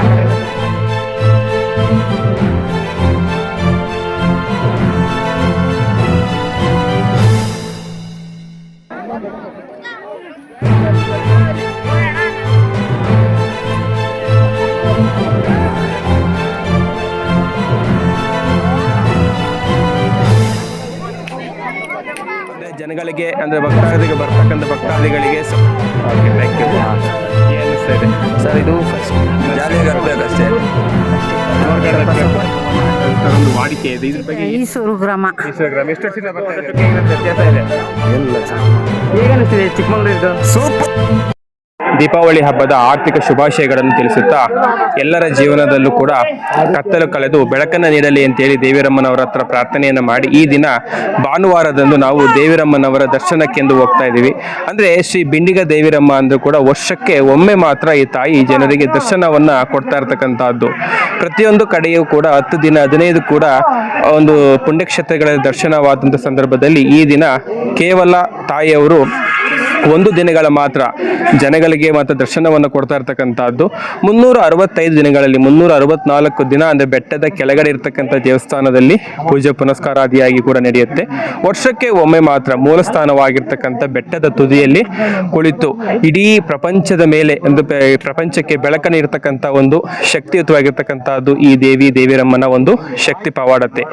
ಅಂದ್ರೆ ಜನಗಳಿಗೆ ಅಂದ್ರೆ ಭಕ್ತಾದಿಗೆ ಬರ್ತಕ್ಕಂಥ ಭಕ್ತಾದಿಗಳಿಗೆ ಓಕೆ ಥ್ಯಾಂಕ್ ಯು ಅನಿಸ್ತಾ ಇದೆ ಸರ್ ಇದು ಜಾಲಿಯಾಗಿ ಇರ್ಬೇಕಷ್ಟೇ ಒಂದು ವಾಡಿಕೆ ಇದೆ ಇದ್ರ ಬಗ್ಗೆ ಈಸೂರು ಗ್ರಾಮ. ಇನ್ಸ್ಟಾಗ್ರಾಮ್ ಎಷ್ಟು ವರ್ಷದಿಂದ ಬರ್ತಾ ಇದೆ ಏನಾದ್ರು ವ್ಯತ್ಯಾಸ ಇದೆ ಎಲ್ಲ. ಹೇಗೆ ಅನಿಸ್ತಿದೆ ಚಿಕ್ಕಮಗಳೂರಿದು ಸೂಪರ್ ದೀಪಾವಳಿ ಹಬ್ಬದ ಆರ್ಥಿಕ ಶುಭಾಶಯಗಳನ್ನು ತಿಳಿಸುತ್ತಾ ಎಲ್ಲರ ಜೀವನದಲ್ಲೂ ಕೂಡ ಕತ್ತಲು ಕಳೆದು ಬೆಳಕನ್ನು ನೀಡಲಿ ಅಂತೇಳಿ ದೇವಿರಮ್ಮನವರ ಹತ್ರ ಪ್ರಾರ್ಥನೆಯನ್ನು ಮಾಡಿ ಈ ದಿನ ಭಾನುವಾರದಂದು ನಾವು ದೇವಿರಮ್ಮನವರ ದರ್ಶನಕ್ಕೆಂದು ಹೋಗ್ತಾ ಇದ್ದೀವಿ. ಅಂದರೆ ಶ್ರೀ ಬಿಂಡಿಗ ದೇವಿರಮ್ಮ ಅಂದರೂ ಕೂಡ ವರ್ಷಕ್ಕೆ ಒಮ್ಮೆ ಮಾತ್ರ ಈ ತಾಯಿ ಜನರಿಗೆ ದರ್ಶನವನ್ನು ಕೊಡ್ತಾ ಇರ್ತಕ್ಕಂಥದ್ದು. ಪ್ರತಿಯೊಂದು ಕಡೆಯೂ ಕೂಡ ಹತ್ತು ದಿನ, ಹದಿನೈದು ಕೂಡ ಒಂದು ಪುಣ್ಯಕ್ಷೇತ್ರಗಳ ದರ್ಶನವಾದಂಥ ಸಂದರ್ಭದಲ್ಲಿ ಈ ದಿನ ಕೇವಲ ತಾಯಿಯವರು ಒಂದು ದಿನಗಳ ಮಾತ್ರ ಜನಗಳಿಗೆ ಮತ್ತು ದರ್ಶನವನ್ನು ಕೊಡ್ತಾ ಇರ್ತಕ್ಕಂಥದ್ದು. ಮುನ್ನೂರ ಅರವತ್ತೈದು ದಿನಗಳಲ್ಲಿ ಮುನ್ನೂರ ಅರವತ್ನಾಲ್ಕು ದಿನ ಅಂದರೆ ಬೆಟ್ಟದ ಕೆಳಗಡೆ ಇರ್ತಕ್ಕಂಥ ದೇವಸ್ಥಾನದಲ್ಲಿ ಪೂಜೆ ಪುನಸ್ಕಾರಾದಿಯಾಗಿ ಕೂಡ ನಡೆಯುತ್ತೆ. ವರ್ಷಕ್ಕೆ ಒಮ್ಮೆ ಮಾತ್ರ ಮೂಲ ಸ್ಥಾನವಾಗಿರ್ತಕ್ಕಂಥ ಬೆಟ್ಟದ ತುದಿಯಲ್ಲಿ ಕುಳಿತು ಇಡೀ ಪ್ರಪಂಚದ ಮೇಲೆ ಒಂದು ಪ್ರಪಂಚಕ್ಕೆ ಬೆಳಕನ್ನು ಇರತಕ್ಕಂಥ ಒಂದು ಶಕ್ತಿಯುತವಾಗಿರ್ತಕ್ಕಂಥದ್ದು ಈ ದೇವಿ ದೇವಿರಮ್ಮನ ಒಂದು ಶಕ್ತಿ ಪವಾಡತೆ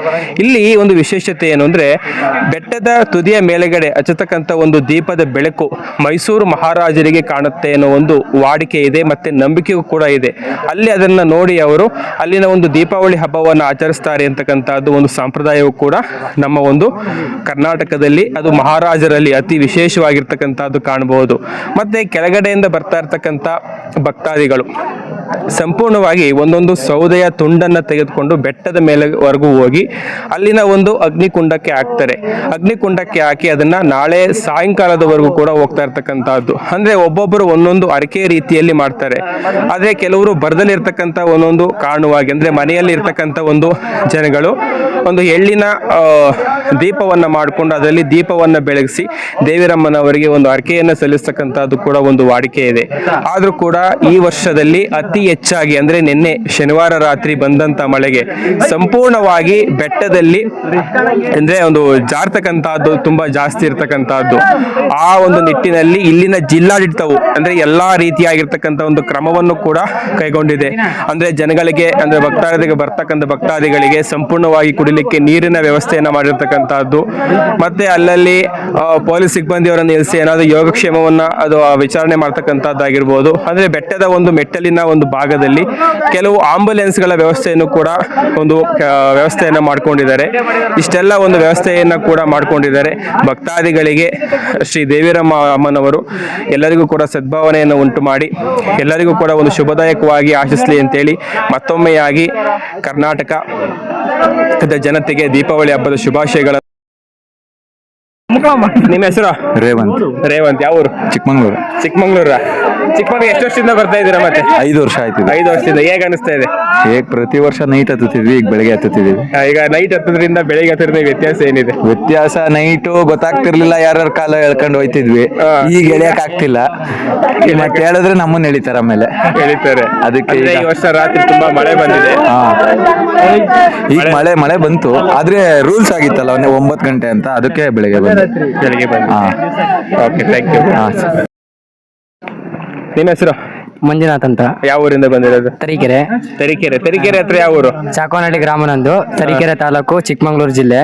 ಇಲ್ಲಿ ಒಂದು ವಿಶೇಷತೆ ಏನು ಅಂದ್ರೆ ಬೆಟ್ಟದ ತುದಿಯ ಮೇಲೆಗಡೆ ಹಚ್ಚತಕ್ಕಂಥ ಒಂದು ದೀಪದ ಬೆಳಕು ಮೈಸೂರು ಮಹಾರಾಜರಿಗೆ ಕಾಣುತ್ತೆ ಅನ್ನೋ ಒಂದು ವಾಡಿಕೆ ಇದೆ ಮತ್ತೆ ನಂಬಿಕೆಯೂ ಕೂಡ ಇದೆ. ಅಲ್ಲಿ ಅದನ್ನ ನೋಡಿ ಅವರು ಅಲ್ಲಿನ ಒಂದು ದೀಪಾವಳಿ ಹಬ್ಬವನ್ನು ಆಚರಿಸ್ತಾರೆ ಅಂತಕ್ಕಂಥದ್ದು ಒಂದು ಸಂಪ್ರದಾಯವೂ ಕೂಡ ನಮ್ಮ ಒಂದು ಕರ್ನಾಟಕದಲ್ಲಿ ಅದು ಮಹಾರಾಜರಲ್ಲಿ ಅತಿ ವಿಶೇಷವಾಗಿರ್ತಕ್ಕಂಥದ್ದು ಕಾಣಬಹುದು. ಮತ್ತೆ ಕೆಳಗಡೆಯಿಂದ ಬರ್ತಾ ಇರ್ತಕ್ಕಂಥ ಭಕ್ತಾದಿಗಳು ಸಂಪೂರ್ಣವಾಗಿ ಒಂದೊಂದು ಸೌದೆಯ ತುಂಡನ್ನ ತೆಗೆದುಕೊಂಡು ಬೆಟ್ಟದ ಮೇಲೆವರೆಗೂ ಹೋಗಿ ಅಲ್ಲಿನ ಒಂದು ಅಗ್ನಿಕುಂಡಕ್ಕೆ ಹಾಕ್ತಾರೆ. ಅಗ್ನಿಕುಂಡಕ್ಕೆ ಹಾಕಿ ಅದನ್ನ ನಾಳೆ ಸಾಯಂಕಾಲದವರೆಗೂ ಕೂಡ ಹೋಗ್ತಾ ಇರ್ತಕ್ಕಂಥದ್ದು. ಅಂದ್ರೆ ಒಬ್ಬೊಬ್ಬರು ಒಂದೊಂದು ಅರಕೆ ರೀತಿಯಲ್ಲಿ ಮಾಡ್ತಾರೆ. ಆದ್ರೆ ಕೆಲವರು ಬರದಲ್ಲಿರ್ತಕ್ಕಂಥ ಒಂದೊಂದು ಕಾರಣವಾಗಿ ಅಂದ್ರೆ ಮನೆಯಲ್ಲಿ ಇರ್ತಕ್ಕಂಥ ಒಂದು ಜನಗಳು ಒಂದು ಎಳ್ಳಿನ ದೀಪವನ್ನ ಮಾಡಿಕೊಂಡು ಅದರಲ್ಲಿ ದೀಪವನ್ನ ಬೆಳಗಿಸಿ ದೇವಿರಮ್ಮನವರಿಗೆ ಒಂದು ಅರ್ಕೆಯನ್ನು ಸಲ್ಲಿಸ್ತಕ್ಕಂಥದ್ದು ಕೂಡ ಒಂದು ವಾಡಿಕೆ ಇದೆ. ಆದ್ರೂ ಕೂಡ ಈ ವರ್ಷದಲ್ಲಿ ಅತಿ ಹೆಚ್ಚಾಗಿ, ಅಂದ್ರೆ ನಿನ್ನೆ ಶನಿವಾರ ರಾತ್ರಿ ಬಂದಂತ ಮಳೆಗೆ ಸಂಪೂರ್ಣವಾಗಿ ಬೆಟ್ಟದಲ್ಲಿ, ಅಂದ್ರೆ ಒಂದು ಜಾರ್ತಕ್ಕಂಥದ್ದು ತುಂಬಾ ಜಾಸ್ತಿ ಇರ್ತಕ್ಕಂಥದ್ದು. ಆ ಒಂದು ಇಲ್ಲಿನ ಜಿಲ್ಲಾಡಳಿತವು ಅಂದ್ರೆ ಎಲ್ಲಾ ರೀತಿಯಾಗಿರ್ತಕ್ಕಂಥ ಒಂದು ಕ್ರಮವನ್ನು ಕೂಡ ಕೈಗೊಂಡಿದೆ. ಅಂದ್ರೆ ಜನಗಳಿಗೆ ಅಂದ್ರೆ ಭಕ್ತಾದಿಗೆ ಬರ್ತಕ್ಕಂಥ ಭಕ್ತಾದಿಗಳಿಗೆ ಸಂಪೂರ್ಣವಾಗಿ ಕುಡಿಲಿಕ್ಕೆ ನೀರಿನ ವ್ಯವಸ್ಥೆಯನ್ನ ಮಾಡಿರ್ತಕ್ಕಂತಹದ್ದು ಮತ್ತೆ ಅಲ್ಲಲ್ಲಿ ಪೊಲೀಸ್ ಸಿಬ್ಬಂದಿಯವರನ್ನು ನಿಲ್ಲಿಸಿ ಏನಾದ್ರು ಯೋಗಕ್ಷೇಮವನ್ನ ಅದು ವಿಚಾರಣೆ ಮಾಡ್ತಕ್ಕಂಥದ್ದಾಗಿರ್ಬೋದು. ಅಂದ್ರೆ ಬೆಟ್ಟದ ಒಂದು ಮೆಟ್ಟಲಿನ ಒಂದು ಭಾಗದಲ್ಲಿ ಕೆಲವು ಆಂಬುಲೆನ್ಸ್ಗಳ ವ್ಯವಸ್ಥೆಯನ್ನು ಕೂಡ ಒಂದು ವ್ಯವಸ್ಥೆಯನ್ನ ಮಾಡ್ಕೊಂಡಿದ್ದಾರೆ. ಇಷ್ಟೆಲ್ಲ ಒಂದು ವ್ಯವಸ್ಥೆಯನ್ನ ಕೂಡ ಮಾಡ್ಕೊಂಡಿದ್ದಾರೆ. ಭಕ್ತಾದಿಗಳಿಗೆ ಶ್ರೀ ದೇವಿರಮ್ಮ ಅಮ್ಮನವರು ಎಲ್ಲರಿಗೂ ಕೂಡ ಸದ್ಭಾವನೆಯನ್ನು ಉಂಟು ಮಾಡಿ ಎಲ್ಲರಿಗೂ ಕೂಡ ಒಂದು ಶುಭದಾಯಕವಾಗಿ ಆಶಿಸಲಿ ಅಂತೇಳಿ ಮತ್ತೊಮ್ಮೆಯಾಗಿ ಕರ್ನಾಟಕದ ಜನತೆಗೆ ದೀಪಾವಳಿ ಹಬ್ಬದ ಶುಭಾಶಯಗಳ ನಿಮ್ಮ ಹೆಸರು? ರೇವಂತ್. ರೇವಂತ್. ಯಾವ ಊರು ಚಿಕ್ಕಮಂಗ್ಳೂರು. ಚಿಕ್ಕಮಂಗ್ಳೂರ? ಚಿಕ್ಕಮಂಗ್ಳೂರು ಎಷ್ಟು ವರ್ಷದಿಂದ ಬರ್ತಾ ಇದ್ದೀರಾ ಮತ್ತೆ? ಐದು ವರ್ಷ ಆಯ್ತು ಐದು ವರ್ಷದಿಂದ. ಹೇಗೆ ಅನಿಸ್ತಾ ಇದೆ? ಹೇಗ್ ಪ್ರತಿ ವರ್ಷ ನೈಟ್ ಹತ್ತುತ್ತಿದ್ವಿ ಈಗ ಬೆಳಗ್ಗೆ ಹತ್ತುತ್ತಿದ್ವಿ ಈಗ ನೈಟ್ ಹತ್ತೋದ್ರಿಂದ ಬೆಳಿಗ್ಗೆ ಹತ್ತದ್ರಿಂದ ವ್ಯತ್ಯಾಸ ಏನಿದೆ? ವ್ಯತ್ಯಾಸ ನೈಟು ಗೊತ್ತಾಗ್ತಿರ್ಲಿಲ್ಲ ಯಾರ್ಯಾರ ಕಾಲ ಎಳ್ಕೊಂಡು ಹೋಯ್ತಿದ್ವಿ. ಈಗ ಎಳಿಯಕ್ ಆಗ್ತಿಲ್ಲ. ಮತ್ತೆ ಹೇಳಿದ್ರೆ ನಮ್ಮನ್ನ ಎಳಿತಾರ ಆಮೇಲೆ. ಎಳಿತಾರೆ. ಅದಕ್ಕೆ ಈ ವರ್ಷ ರಾತ್ರಿ ತುಂಬಾ ಮಳೆ ಬಂದಿದೆ. ಹಾ. ಈಗ ಮಳೆ ಮಳೆ ಬಂತು. ಆದ್ರೆ ರೂಲ್ಸ್ ಆಗಿತ್ತಲ್ಲ ಒಂದೇ ಒಂಬತ್ತು ಗಂಟೆ ಅಂತ. ಅದಕ್ಕೆ ಬೆಳಗ್ಗೆ ಬಂದು. ಬೆಳಿಗ್ಗೆ ಬಂದಿದೆ. ಹಾ. ಓಕೆ ಥ್ಯಾಂಕ್ ಯು ಹಾ. ನಿಮ್ಮ ಹೆಸರು? ಮಂಜುನಾಥ್ ಅಂತ. ಯಾವ ಊರಿಂದ ಬಂದಿರೋದು? ತರೀಕೆರೆ. ತರೀಕೆರೆ. ತರೀಕೆರೆ ಹತ್ರ ಯಾವ ಊರು? ಚಾಕೋನಹಳ್ಳಿ ಗ್ರಾಮ ನಂದು ತರೀಕೆರೆ ತಾಲೂಕು ಚಿಕ್ಕಮಂಗ್ಳೂರು ಜಿಲ್ಲೆ.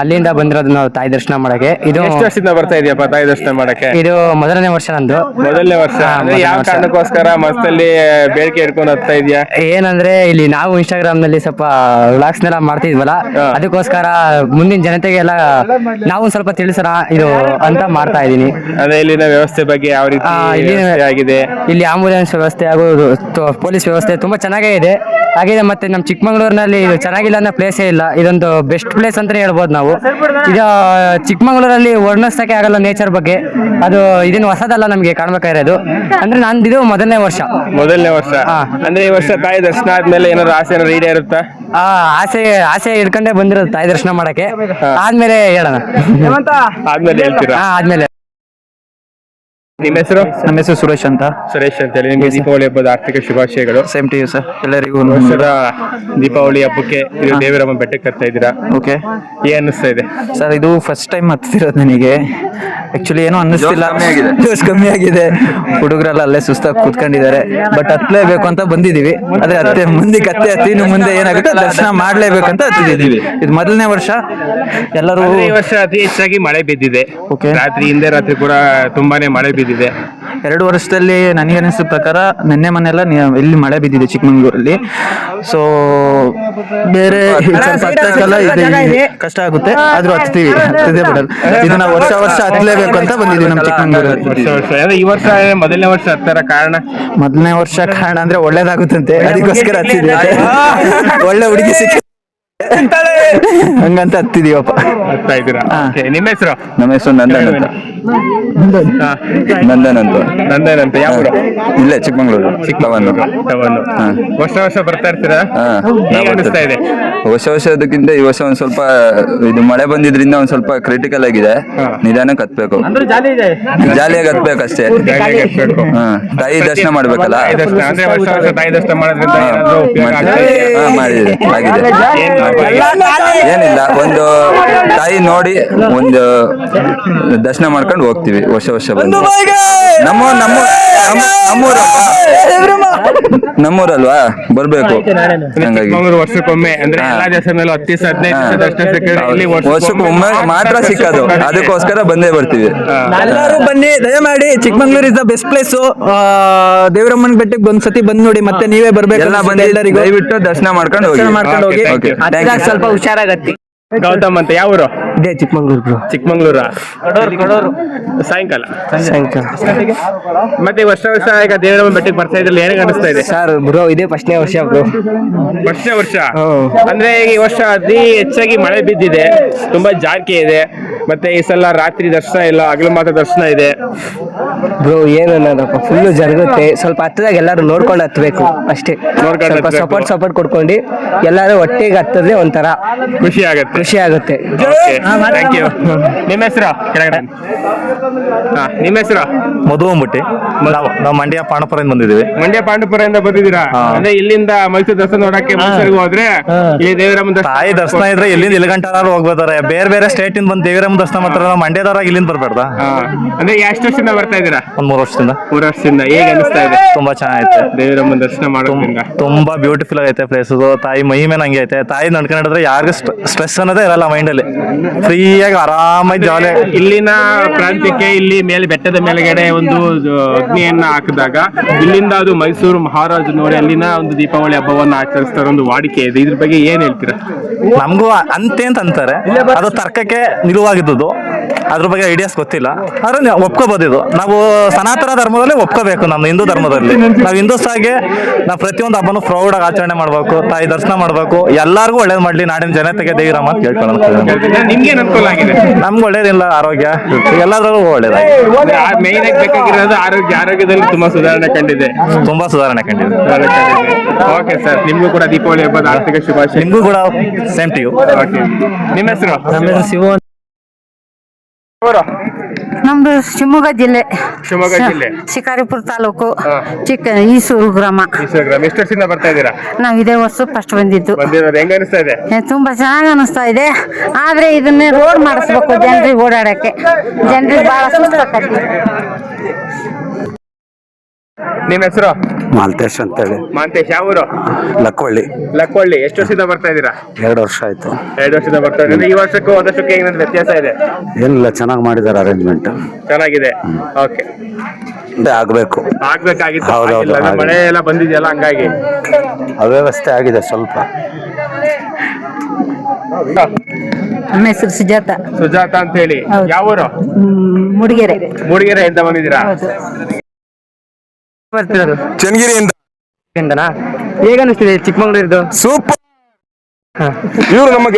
ಅಲ್ಲಿಂದ ಬಂದಿರೋದು ನಾವು ತಾಯಿ ದರ್ಶನ ಮಾಡಕ್ಕೆ. ಇದು ಎಷ್ಟು ವರ್ಷದಿಂದ ಬರ್ತಾ ಇದೆಯಪ್ಪ ತಾಯಿ ದರ್ಶನ ಮಾಡಕ್ಕೆ? ಇದು ಮೊದಲನೇ ವರ್ಷ ನಂದು. ಮೊದಲನೇ ವರ್ಷ. ಅಂದ್ರೆ ಯಾವ ಕಾರಣಕ್ಕೋಸ್ಕರ ಮಸ್ತಲ್ಲಿ ಬೇಡಿಕೆ ಇಟ್ಕೊಂಡು ಹೋಗ್ತಾ ಇದೆಯಾ? ಏನಂದ್ರೆ ಇಲ್ಲಿ ನಾವು ಇನ್ಸ್ಟಾಗ್ರಾಮ್ನಲ್ಲಿ ಸ್ವಲ್ಪ ವ್ಲಾಗ್ಸ್ ನೆಲ್ಲ ಮಾಡ್ತಿದ್ವಲ್ಲ ಅದಕ್ಕೋಸ್ಕರ ಮುಂದಿನ ಜನತೆಗೆಲ್ಲ ನಾವು ಸ್ವಲ್ಪ ತಿಳಿಸೋಣ ಇದು ಅಂತ ಮಾಡ್ತಾ ಇದೀನಿ. ಅದೇ ಇಲ್ಲಿನ ವ್ಯವಸ್ಥೆ ಬಗ್ಗೆ ಯಾವ ರೀತಿ ಆಗಿದೆ? ಇಲ್ಲಿ ಆಂಬುಲೆನ್ಸ್ ವ್ಯವಸ್ಥೆ ಹಾಗೂ ಪೊಲೀಸ್ ವ್ಯವಸ್ಥೆ ತುಂಬಾ ಚೆನ್ನಾಗೇ ಇದೆ. ಹಾಗೆ ಮತ್ತೆ ನಮ್ಮ ಚಿಕ್ಕಮಗಳೂರಿನಲ್ಲಿ ಇದು ಚೆನ್ನಾಗಿಲ್ಲ ಅನ್ನೋ ಪ್ಲೇಸೇ ಇಲ್ಲ. ಇದೊಂದು ಬೆಸ್ಟ್ ಪ್ಲೇಸ್ ಅಂತಾನೆ ಹೇಳ್ಬೋದು ನಾವು. ಈಗ ಚಿಕ್ಕಮಂಗ್ಳೂರಲ್ಲಿ ವರ್ಣಿಸೋಕ್ಕೆ ಆಗಲ್ಲ ನೇಚರ್ ಬಗ್ಗೆ. ಅದು ಇದನ್ನು ಹೊಸದಲ್ಲ ನಮಗೆ ಕಾಣ್ಬೇಕಾಗಿರೋದು ಅಂದ್ರೆ ನಾನು ಇದು ಮೊದಲನೇ ವರ್ಷ. ಮೊದಲನೇ ವರ್ಷ. ಅಂದ್ರೆ ಈ ವರ್ಷ ತಾಯಿ ದರ್ಶನ ಆದ್ಮೇಲೆ ಏನಾದ್ರು ಆಸೆ ಏನಾದ್ರು ಈಡೇರುತ್ತಾ ಆ ಆಸೆ ಆಸೆ ಇಟ್ಕೊಂಡೇ ಬಂದಿರೋದು ತಾಯಿ ದರ್ಶನ ಮಾಡಕ್ಕೆ. ಆದ್ಮೇಲೆ ಹೇಳೋಣ. ಆದ್ಮೇಲೆ ಹೇಳ್ತೀರಾ? ಆದ್ಮೇಲೆ. ನಿಮ್ಮ ಹೆಸರು? ನಮ್ಮ ಹೆಸರು ಸುರೇಶ್ ಅಂತ. ಸುರೇಶ್ ಅಂತ ಹೇಳಿ ನಿಮಗೆ ದೀಪಾವಳಿ ಹಬ್ಬದ ಆರ್ಥಿಕ ಶುಭಾಶಯಗಳು. ಸೇಮ್ ಟು ಯು ಸರ್ ಎಲ್ಲರಿಗೂ ವರ್ಷದ ದೀಪಾವಳಿ ಹಬ್ಬಕ್ಕೆ ಇದು ದೇವರಮ್ಮ ಬೆಟ್ಟಕ್ಕೆ ಕರ್ತಾ ಇದ್ದೀರಾ? ಓಕೆ ಏನ್ ಅನ್ನಿಸ್ತಾ ಇದೆ? ಸರ್ ಇದು ಫಸ್ಟ್ ಟೈಮ್ ಹತ್ತಿರೋದು ನನಗೆ. ಆಕ್ಚುಲಿ ಏನೋ ಅನ್ನಿಸ್ತಿಲ್ಲ. ಜೋಶ್ ಕಮ್ಮಿ ಆಗಿದೆ. ಹುಡುಗರೆಲ್ಲ ಅಲ್ಲೇ ಸುಸ್ತಾಗಿ ಕೂತ್ಕೊಂಡಿದ್ದಾರೆ. ಬಟ್ ಹತ್ಲೇಬೇಕು ಅಂತ ಬಂದಿದೀವಿ ಆದ್ರೆ ಅತ್ತೆ ಮುಂದೆ ಕತ್ತೆ ಹತ್ತಿ ಇನ್ನು ಮುಂದೆ ಏನಾಗುತ್ತೆ? ದರ್ಶನ ಮಾಡ್ಲೇಬೇಕು ಅಂತ ಹತ್ತಿದ್ದೀವಿ. ಇದು ಮೊದಲನೇ ವರ್ಷ. ಎಲ್ಲರೂ ಈ ವರ್ಷ ಅತಿ ಹೆಚ್ಚಾಗಿ ಮಳೆ ಬಿದ್ದಿದೆ. ಓಕೆ ರಾತ್ರಿ ಹಿಂದೆ ರಾತ್ರಿ ಕೂಡ ತುಂಬಾನೇ ಮಳೆ ಬಿದ್ದಿದೆ. ಎರಡು ವರ್ಷದಲ್ಲಿ ನನಗೆ ಅನಿಸಿದ ಪ್ರಕಾರ ನಿನ್ನೆ ಮನೆಲ್ಲ ಇಲ್ಲಿ ಮಳೆ ಬಿದ್ದಿದೆ ಚಿಕ್ಕಮಂಗ್ಳೂರಲ್ಲಿ. ಸೊ ಬೇರೆ ಇದೆ ಕಷ್ಟ ಆಗುತ್ತೆ. ಆದ್ರೂ ಹತ್ತೀವಿ ಹತ್ತದೇ ಬಿಡಲ್ಲ. ಇದನ್ನ ವರ್ಷ ವರ್ಷ ಹತ್ತಲೇಬೇಕು ಅಂತ ಬಂದಿದ್ದೀವಿ ನಮ್ಮ ಚಿಕ್ಕಮಂಗ್ಳೂರಲ್ಲಿ. ಈ ವರ್ಷ ಮೊದಲನೇ ವರ್ಷ ಹತ್ತರ ಕಾರಣ. ಮೊದಲನೇ ವರ್ಷ ಕಾರಣ ಅಂದ್ರೆ ಒಳ್ಳೇದಾಗುತ್ತಂತೆ. ಅದಕ್ಕೋಸ್ಕರ ಹತ್ತಿದ್ವಿ ಒಳ್ಳೆ ಹುಡುಗಿ ಸಿಕ್ಕ ಹಂಗಂತ ಹತ್ತಿದೀವಪ್ಪ. ಹತ್ತಾ ಇದ್ದೀರಾ? ಹಾ. ನಿಮ್ಮ ಹೆಸರು? ನಮ್ಮ ಹೆಸರು ನಂದನ್ ಅಂತ. ನಂದನ್. ಅಂತ ನಂದನ್ ಅಂತ ಯಾವ ಊರು? ಇಲ್ಲೇ ಚಿಕ್ಕಮಂಗ್ಳೂರು. ಚಿಕ್ಕವನ್ನು ಹೊಸ ವರ್ಷ ವರ್ಷ ಬರ್ತಾ ಇರ್ತೀರಾ? ಹಾ, ಹೇಗೆ ಅನಿಸ್ತಾ ಇದೆ? ಹೊಸ ವರ್ಷದಕ್ಕಿಂತ ಈ ವರ್ಷ ಒಂದ್ ಸ್ವಲ್ಪ ಇದು ಮಳೆ ಬಂದಿದ್ರಿಂದ ಒಂದ್ ಸ್ವಲ್ಪ ಕ್ರಿಟಿಕಲ್ ಆಗಿದೆ. ನಿಧಾನ ನಿಧಾನಕ್ಕೆ ಹತ್ಬೇಕು ಜಾಲಿಯಾಗಿ ಹತ್ಬೇಕಷ್ಟೇ ಜಾಲಿಯಾಗಿ ಹತ್ಬೇಕು. ಹಾ. ತಾಯಿ ದರ್ಶನ ಮಾಡ್ಬೇಕಲ್ಲ? ತಾಯಿ ದರ್ಶನ. ಅಂದ್ರೆ ವರ್ಷ ವರ್ಷ ತಾಯಿ ದರ್ಶನ ಮಾಡೋದ್ರಿಂದ ಹಾ. ಏನಾದ್ರು ಉಪಯೋಗ ಮತ್ತೆ- ಆಗ್ತಾ ಇದೆಯಾ? ಹಾ, ಮಾಡಿದೆ ಆಗಿದೆ. ಏನು ಏನಿಲ್ಲ. ಒಂದು ತಾಯಿ ನೋಡಿ ಒಂದು ದರ್ಶನ ಮಾಡ್ಕೊಂಡು ಹೋಗ್ತೀವಿ ವರ್ಷ ವರ್ಷ ಬಂದು. ನಮ್ಮ ನಮ್ಮ ನಮ್ಮೂರಪ್ಪ ನಮ್ಮೂರಲ್ವಾ? ಬರ್ಬೇಕು. ಹಂಗಾಗಿ. ವರ್ಷಕ್ಕೊಮ್ಮೆ ಅಂದ್ರೆ ಎಲ್ಲಾ ಹತ್ತು ದಿವಸ ಹದಿನೈದು ಸಿಕ್ಕಿದ್ರೆ ಇಲ್ಲಿ ಮಾತ್ರ ಸಿಕ್ಕದು. ಅದಕ್ಕೋಸ್ಕರ ಬಂದೇ ಬರ್ತೀವಿ. ಎಲ್ಲರೂ ಬನ್ನಿ ದಯಮಾಡಿ Chikmagalur is the best place ದೇವರಮ್ಮನ ಬೆಟ್ಟಕ್ಕೆ ಒಂದ್ಸತಿ ಬಂದ್ ನೋಡಿ ಮತ್ತೆ ನೀವೇ ಬರ್ಬೇಕು ಎಲ್ಲ ಬಂದು ಎಲ್ಲರಿಗೂ. ದಯವಿಟ್ಟು ದರ್ಶನ ಮಾಡ್ಕೊಂಡು ಹೋಗಿ. ಮಾಡ್ಕೊಂಡು ಹೋಗಿ. ಸ್ವಲ್ಪ ಹುಷಾರಾಗತ್ತಿ. ಗೌತಮ್ ಅಂತ ಯಾವ ಊರು ಇದೇ ಚಿಕ್ಕಮಂಗ್ಳೂರು ಬ್ರೋ ಚಿಕ್ಕಮಂಗ್ಳೂರ? ಸಾಯಂಕಾಲ? ಸಾಯಂಕಾಲ. ಮತ್ತೆ ವರ್ಷ ವರ್ಷ ಈಗ ದೇವರಮ್ಮ ಬೆಟ್ಟಕ್ಕೆ ಬರ್ತಾ ಇದ್ರಲ್ಲಿ ಏನಾಗ ಅನಿಸ್ತಾ ಇದೆ? ಸರ್ ಬ್ರೋ ಇದೇ ಫಸ್ಟ್ನೇ ವರ್ಷ ಬ್ರೋ ವರ್ಷ? ವರ್ಷ. ಅಂದ್ರೆ ಈ ವರ್ಷ ಅತಿ ಹೆಚ್ಚಾಗಿ ಮಳೆ ಬಿದ್ದಿದೆ. ತುಂಬಾ ಜಾರ್ಕೆ ಇದೆ. ಮತ್ತೆ ಈ ಸಲ ರಾತ್ರಿ ದರ್ಶನ ಇಲ್ಲ ಹಗಲು ಮಾತ್ರ ದರ್ಶನ ಇದೆ. ಬ್ರೋ ಏನು ಅನ್ನೋದಪ್ಪ. ಫುಲ್ಲು ಜರುಗುತ್ತೆ. ಸ್ವಲ್ಪ ಹತ್ತದಾಗ ಎಲ್ಲರೂ ನೋಡ್ಕೊಂಡು ಹತ್ಬೇಕು. ಅಷ್ಟೇ. ನೋಡ್ಕೊಂಡು ಸ್ವಲ್ಪ ಹತ್ಬೇಕು. ಸಪೋರ್ಟ್ ಸಪೋರ್ಟ್ ಕೊಡ್ಕೊಂಡು ಎಲ್ಲರೂ ಒಟ್ಟಿಗೆ ಹತ್ತದ್ರೆ ಒಂಥರ ಖುಷಿ ಆಗುತ್ತೆ. ಖುಷಿ ಆಗುತ್ತೆ. ಥ್ಯಾಂಕ್ ಯು ನಿಮ್ಮ ಹೆಸರು? ಕೆಳಗಡೆ. ಹಾ ನಿಮ್ಮ ಹೆಸರು? ಮಧು ಅಂದ್ಬಿಟ್ಟು ನಾವು ನಾವು ಮಂಡ್ಯ ಪಾಂಡಪುರದಿಂದ ಬಂದಿದ್ದೀವಿ. ಮಂಡ್ಯ ಪಾಂಡುಪುರದಿಂದ ಬಂದಿದ್ದೀರಾ? ಅಂದ್ರೆ ಇಲ್ಲಿಂದ ಮೈಸೂರು ದರ್ಶನ ನೋಡಕ್ಕೆ ಮೈಸೂರಿಗೆ ಹೋದ್ರೆ ಇಲ್ಲಿ ದೇವರಮ್ಮ ದರ್ಶನ ತಾಯಿ ದರ್ಶನ ಇದ್ರೆ ಎಲ್ಲಿಂದ ಇಲ್ಲಿ ಗಂಟಾರ ಹೋಗ್ಬೋದಾರೆ ಬೇರೆ ಬೇರೆ ಸ್ಟೇಟ್ ಇಂದ ಬಂದು ದೇವಿರಮ್ಮ ದರ್ಶನ ಮಾಡ್ತಾರೆ ನಾವು ಮಂಡ್ಯದವ್ರಾಗ ಇಲ್ಲಿಂದ ಬರ್ಬಾರ್ದ? ಹಾ. ಅಂದ್ರೆ ಎಷ್ಟು ವರ್ಷದಿಂದ ಬರ್ತಾ ಇದೀರಾ ಒಂದ್ ಮೂರು ವರ್ಷದಿಂದ. ಮೂರು ವರ್ಷದಿಂದ. ಹೇಗೆ ಅನಿಸ್ತಾ ಇದೆ? ತುಂಬಾ ಚೆನ್ನಾಗೈತೆ. ದೇವರಮ್ಮ ದರ್ಶನ ಮಾಡೋದ್ರಿಂದ. ತುಂಬಾ ಬ್ಯೂಟಿಫುಲ್ ಆಗೈತೆ ಪ್ಲೇಸ್ ತಾಯಿ ಮಹಿಮೆ ನಂಗೆ ಐತೆ. ತಾಯಿ ನಡ್ಕೊಂಡ್ರೆ ಯಾರಿಗೂ ಸ್ಟ್ರೆಸ್ ಅನ್ನೋದೇ ಇರಲ್ಲ ಮೈಂಡ್ ಅಲ್ಲಿ. ಫ್ರೀಯಾಗಿ ಆರಾಮಾಗಿ ಜಾಲಿ ಇಲ್ಲಿನ ಪ್ರಾಂತ್ಯಕ್ಕೆ ಇಲ್ಲಿ ಮೇಲೆ ಬೆಟ್ಟದ ಮೇಲ್ಗಡೆ ಒಂದು ಅಗ್ನಿಯನ್ನ ಹಾಕಿದಾಗ ಇಲ್ಲಿಂದ ಅದು ಮೈಸೂರು ಮಹಾರಾಜ ನೋಡಿ ಅಲ್ಲಿನ ಒಂದು ದೀಪಾವಳಿ ಹಬ್ಬವನ್ನ ಆಚರಿಸ್ತಾರೆ ಒಂದು ವಾಡಿಕೆ ಇದೆ. ಇದ್ರ ಬಗ್ಗೆ ಏನ್ ಹೇಳ್ತೀರಾ? ನಮಗೂ ಅಂತೆ ಅಂತ ಅಂತಾರೆ. ಅದು ತರ್ಕಕ್ಕೆ ನಿಲುವಾಗಿದ್ದು ಅದ್ರ ಬಗ್ಗೆ ಐಡಿಯಾಸ್ ಗೊತ್ತಿಲ್ಲ. ಆದ್ರೆ ಒಪ್ಕೋಬಹುದು ಇದು. ನಾವು ಸನಾತನ ಧರ್ಮದಲ್ಲಿ ಒಪ್ಕೋಬೇಕು ನಮ್ಮ ಹಿಂದೂ ಧರ್ಮದಲ್ಲಿ. ನಾವು ಹಿಂದೂಸ್ತಾಗೆ ನಾವು ಪ್ರತಿಯೊಂದು ಹಬ್ಬನು ಪ್ರೌಡ್ ಆಗಿ ಆಚರಣೆ ಮಾಡ್ಬೇಕು ತಾಯಿ ದರ್ಶನ ಮಾಡ್ಬೇಕು. ಎಲ್ಲಾರ್ಗೂ ಒಳ್ಳೇದ್ ಮಾಡ್ಲಿ. ನಾಡಿನ ಜನತೆಗೆ ದೇವಿರಾಮ ಅಂತ ಕೇಳ್ಕೊಳ್ಳೋಣ. ನಿಮ್ಗೆ ಅನುಕೂಲ ಆಗಿದೆ? ನಮ್ಗೆ ಒಳ್ಳೇದಿಲ್ಲ ಆರೋಗ್ಯ. ಎಲ್ಲಾದ್ರಲ್ಲೂ ಒಳ್ಳೇದಾಗಿ ಮೇನ್ ಆಗಿ ಬೇಕಾಗಿರೋದು ಆರೋಗ್ಯ ಆರೋಗ್ಯದಲ್ಲಿ ತುಂಬಾ ಸುಧಾರಣೆ ಕಂಡಿದೆ. ತುಂಬಾ ಸುಧಾರಣೆ ಕಂಡಿದೆ. ಓಕೆ ಸರ್ ನಿಮ್ಗೂ ಕೂಡ ದೀಪಾವಳಿ ಹಬ್ಬದ ಆರ್ಥಿಕ ಶುಭಾಶಯ. ನಿಮ್ಗೂ ಕೂಡ ಸೇಮ್ ಟು ಯು ಓಕೆ ನಿಮ್ಮ ಹೆಸರು? ಆಮೇಲೆ ಶಿವ ನಮ್ದು ಶಿವಮೊಗ್ಗ ಜಿಲ್ಲೆ. ಶಿವಮೊಗ್ಗ ಶ- ಜಿಲ್ಲೆ. ಶಿಕಾರಿಪುರ ತಾಲೂಕು ಹಾ. ಚಿಕ್ಕ ಈಸೂರು ಗ್ರಾಮ. ಇನ್ಸ್ಟಾಗ್ರಾಮ್ ಎಷ್ಟು ವರ್ಷದಿಂದ ಬರ್ತಾ ಇದ್ದೀರಾ? ನಾವು ಇದೇ ವರ್ಷ ಫಸ್ಟ್ ಬಂದಿದ್ದು. ಬಂದಿರೋದು ಹೆಂಗ ಅನಿಸ್ತಾ ಇದೆ? ಏ, ತುಂಬಾ ಚೆನ್ನಾಗಿ ಅನಿಸ್ತಾ ಇದೆ. ಆದ್ರೆ ಇದನ್ನ ರೋಡ್ ಮಾಡಿಸ್ಬೇಕು ಜನರಿಗೆ ಓಡಾಡಕ್ಕೆ. ಜನರಿಗೆ ಬಹಳ ಸುಸ್ತಾಕತಿ ನಿಮ್ಮ ಹೆಸರು? ಮಾಲ್ತೇಶ್ ಅಂತೇಳಿ. ಮಾಂತೇಶ್ ಯಾವ ಊರು? ಲಕ್ಕೊಳ್ಳಿ. ಲಕ್ಕೊಳ್ಳಿ. ಎಷ್ಟು ವರ್ಷದಿಂದ ಬರ್ತಾ ಇದ್ದೀರಾ? ಎರಡು ವರ್ಷ ಆಯ್ತು. ಎರಡು ವರ್ಷದಿಂದ ಬರ್ತಾ ಇದ್ದೀರಾ. ಈ ವರ್ಷಕ್ಕೂ ಒಂದಷ್ಟು ವರ್ಷಕ್ಕೆ ಏನಾದ್ರು ವ್ಯತ್ಯಾಸ ಇದೆ? ಏನಿಲ್ಲ ಚೆನ್ನಾಗಿ ಮಾಡಿದ್ದಾರೆ ಅರೇಂಜ್ಮೆಂಟ್ ಚೆನ್ನಾಗಿದೆ. ಓಕೆ. ಆಗ್ಬೇಕು. ಆಗ್ಬೇಕಾಗಿತ್ತು. ಹೌದು, ಹೌದು, ಆಗಿಲ್ಲ. ಅಂದ್ರೆ ಹಾಗೆ. ಮಳೆ ಎಲ್ಲ ಬಂದಿದೆಯಲ್ಲ ಹಂಗಾಗಿ. ಅವ್ಯವಸ್ಥೆ ಆಗಿದೆ ಸ್ವಲ್ಪ. ನಮ್ಮ ಹೆಸರು ಸುಜಾತ. ಸುಜಾತ ಅಂತ ಹೇಳಿ. ಹೌದು. ಯಾವ ಊರು? ಹ್ಮ್, ಮೂಡಿಗೆರೆ. ಮೂಡಿಗೆರೆ ಅಂತ ಬಂದಿದ್ದೀರಾ? ಹೌದು. ಬರ್ತಿರೋದು ಚನ್ನಗಿರಿಯಿಂದ ಹೇಗೆ ಅನಿಸ್ತಿದೆ ಚಿಕ್ಕಮಂಗ್ಳೂರ್ದು? ಸೂಪರ್. ಇವರು ನಮ್ಮ ಗೆಳೆಯ